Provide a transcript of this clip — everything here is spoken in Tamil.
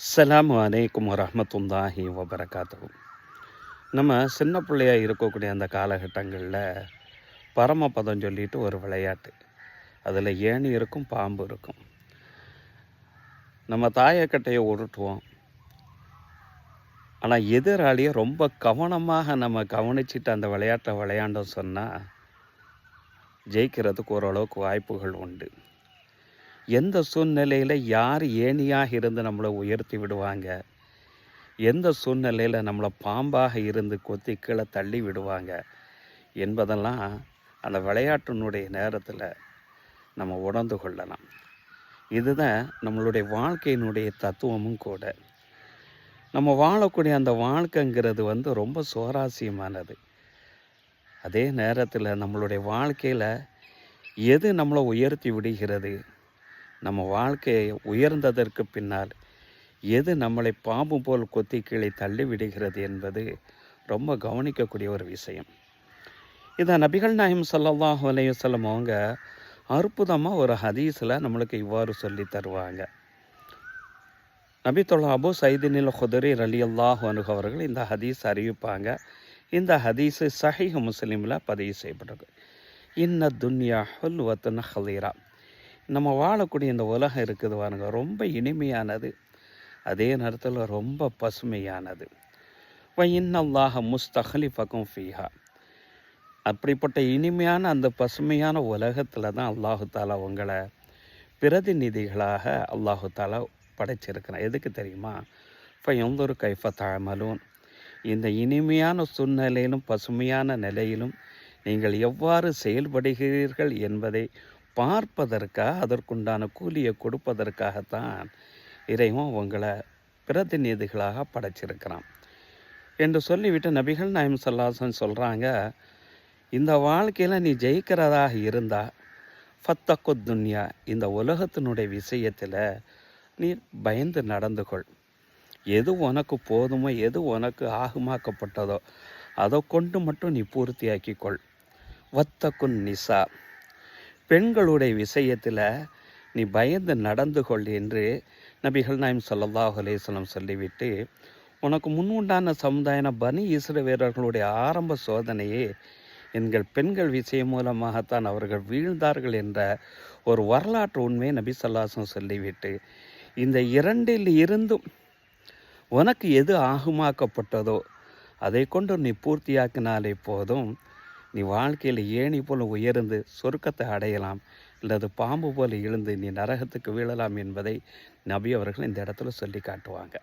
அஸ்ஸலாமு அலைக்கும் வரஹ்மத்துல்லாஹி வபரகாத்தவும் நம்ம சின்ன பிள்ளையாக இருக்கக்கூடிய அந்த காலகட்டங்களில் பரமபதம் சொல்லிட்டு ஒரு விளையாட்டு. அதில் ஏணி இருக்கும் பாம்பு இருக்கும். நம்ம தாயக்கட்டையை உருட்டுவோம். ஆனால் எதிராளியை ரொம்ப கவனமாக நம்ம கவனிச்சிட்டு அந்த விளையாட்டை விளையாண்டோம் சொன்னால் ஜெயிக்கிறதுக்கு ஓரளவுக்கு வாய்ப்புகள் உண்டு. எந்த சூழ்நிலையில் யார் ஏணியாக இருந்து நம்மளை உயர்த்தி விடுவாங்க? எந்த சூழ்நிலையில் நம்மளை பாம்பாக இருந்து கொத்தி கீழே தள்ளி விடுவாங்க? என்பதெல்லாம் அந்த விளையாட்டினுடைய நேரத்தில் நம்ம உணர்ந்து கொள்ளலாம். இதுதான் நம்மளுடைய வாழ்க்கையினுடைய தத்துவமும் கூட. நம்ம வாழக்கூடிய அந்த வாழ்க்கைங்கிறது வந்து ரொம்ப சுவாரஸ்யமானது. அதே நேரத்தில் நம்மளுடைய வாழ்க்கையில் எது நம்மளை உயர்த்தி விடுகிறது? நம்ம வாழ்க்கையை உயர்ந்ததற்கு பின்னால் எது நம்மளை பாம்பு போல் கொத்தி கீழே தள்ளி விடுகிறது என்பது ரொம்ப கவனிக்கக்கூடிய ஒரு விஷயம். இதை நபிகள் நாயம் ஸல்லல்லாஹு அலையுசல்லம் அவங்க அற்புதமாக ஒரு ஹதீஸில் நம்மளுக்கு இவ்வாறு சொல்லி தருவாங்க. நபி அபு சைதினில் ஹுதரி ரலி அல்லாஹ் அவர்கள் இந்த ஹதீஸ் அறிவிப்பாங்க. இந்த ஹதீஸு சஹீஹ் முஸ்லீமில் பதிவு செய்யப்பட்டிருக்கு. இன்ன துன்யா ஹுல்வத்துன் ஹலீரா. நம்ம வாழக்கூடிய இந்த உலகம் இருக்குது பாருங்க ரொம்ப இனிமையானது. அதே நேரத்தில் ரொம்ப பசுமையானது. வ இன்னல்லாஹ முஸ்தஹலிஃபக்கும் ஃபீஹா. அப்படிப்பட்ட இனிமையான அந்த பசுமையான உலகத்தில் தான் அல்லாஹு தாலா உங்களை பிரதிநிதிகளாக அல்லாஹு தாலா படைச்சிருக்கிறேன். எதுக்கு தெரியுமா? இப்போ எந்த ஒரு கைஃப தாமலும் இந்த இனிமையான சூழ்நிலையிலும் பசுமையான நிலையிலும் நீங்கள் எவ்வாறு செயல்படுகிறீர்கள் என்பதை பார்ப்பதற்காக அதற்குண்டான கூலியை கொடுப்பதற்காகத்தான் இறைவன் உங்களை பிரதிநிதிகளாக படைச்சிருக்கிறான். என்று சொல்லிவிட்டு நபிகள் நாயம் சல்லாசன் சொல்கிறாங்க இந்த வாழ்க்கையில் நீ ஜெயிக்கிறதாக இருந்தால் ஃபத்தக்கு துன்யா இந்த உலகத்தினுடைய விஷயத்தில் நீ பயந்து நடந்து கொள் எது உனக்கு போதுமோ எது உனக்கு ஆகுமாக்கப்பட்டதோ அதை கொண்டு மட்டும் நீ பூர்த்தியாக்கிக்கொள் வத்தக்குன் நிசா பெண்களுடைய விஷயத்தில் நீ பயந்து நடந்து கொள் என்று நபிகள் நாயம் ஸல்லல்லாஹு அலேஸ்லம் சொல்லிவிட்டு உனக்கு முன்னுண்டான சமுதாயன பனி இஸ்ரவேலர்களுடைய ஆரம்ப சோதனையே எங்கள் பெண்கள் விஷயம் மூலமாகத்தான் அவர்கள் வீழ்ந்தார்கள் என்ற ஒரு வரலாற்று உண்மையை நபி சொல்லாசம் சொல்லிவிட்டு இந்த இரண்டில் இருந்தும் உனக்கு எது ஆகுமாக்கப்பட்டதோ அதை கொண்டு நீ பூர்த்தியாக்கினாலே போதும் நீ வாழ்க்கையில் ஏணி போல உயர்ந்து சொர்க்கத்தை அடையலாம் அல்லது பாம்பு போல எழுந்து நீ நரகத்துக்கு வீழலாம் என்பதை நபி அவர்கள் இந்த இடத்துல சொல்லி காட்டுவாங்க.